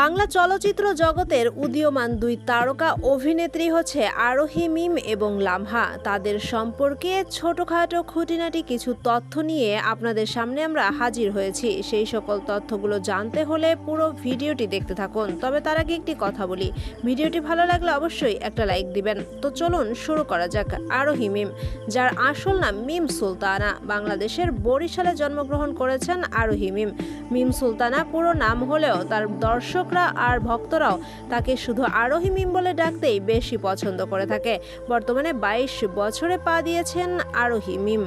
বাংলা চলচ্চিত্র জগতের উদীয়মান দুই তারকা অভিনেত্রী হচ্ছে আরোহী মিম এবং লামহা। তাদের সম্পর্কে ছোটখাটো খুঁটিনাটি কিছু তথ্য নিয়ে আপনাদের সামনে আমরা হাজির হয়েছি। সেই সকল তথ্যগুলো জানতে হলে পুরো ভিডিওটি দেখতে থাকুন। তবে তার আগে একটি কথা বলি। ভিডিওটি ভালো লাগলে অবশ্যই একটা লাইক দিবেন। তো চলুন শুরু করা যাক। আরোহী মিম, যার আসল নাম মিম সুলতানা। বাংলাদেশের বরিশালে জন্মগ্রহণ করেছেন আরোহী মিম। মিম সুলতানা পুরো নাম হলেও তার দর্শকরা আর ভক্তরাও তাকে শুধু আরোহী মিম বলে ডাকতেই বেশি পছন্দ করে থাকে। বর্তমানে বাইশ বছরে পা দিয়েছেন আরোহী মিম।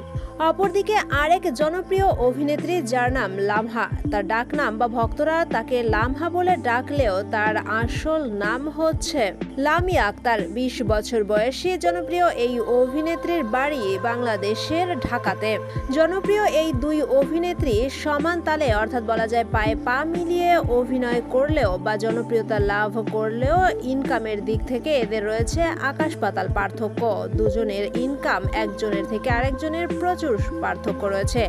অপরদিকে আরেক জনপ্রিয় অভিনেত্রী যার নাম লামহা। তার ডাক নাম বা ভক্তরা তাকে লামহা বলে ডাকলেও তার আসল নাম হচ্ছে লামিয়া আক্তার। বিশ বছর বয়সী জনপ্রিয় এই অভিনেত্রীর বাড়ি বাংলাদেশের ঢাকাতে। জনপ্রিয় এই দুই অভিনেত্রী সমান তালে, অর্থাৎ বলা যায় পায়ে পা মিলিয়ে অভিনয় করলেও বা জনপ্রিয়তা লাভ করলেও ইনকামের দিক থেকে এদের রয়েছে আকাশ পাতাল পার্থক্য। দুজনের ইনকাম একজনের থেকে আরেকজনের প্রচুর পার্থক্য রয়েছে।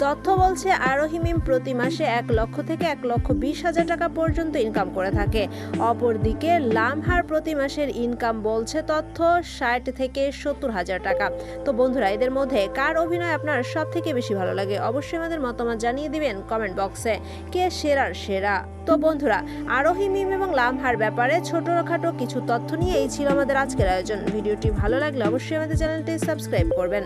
তথ্য বলছে, আরোহী মিম প্রতি মাসে এক লক্ষ থেকে এক লক্ষ বিশ হাজার টাকা পর্যন্ত ইনকাম করে থাকে। অপরদিকে, লামহার প্রতি মাসের ইনকাম বলছে তথ্য ষাট থেকে সত্তর হাজার টাকা। তো বন্ধুরা, এদের মধ্যে কার অভিনয় আপনার সব থেকে বেশি ভালো লাগে? অবশ্যই আমাদের মতামত জানিয়ে দিবেন কমেন্ট বক্সে। কে সেরার সেরা? তো বন্ধুরা, আরোহী মিম এবং লামহার ব্যাপারে ছোটখাটো কিছু তথ্য নিয়ে এই ছিল আমাদের আজকের আয়োজন। ভিডিওটি ভালো লাগলে অবশ্যই আমাদের চ্যানেলটি সাবস্ক্রাইব করবেন।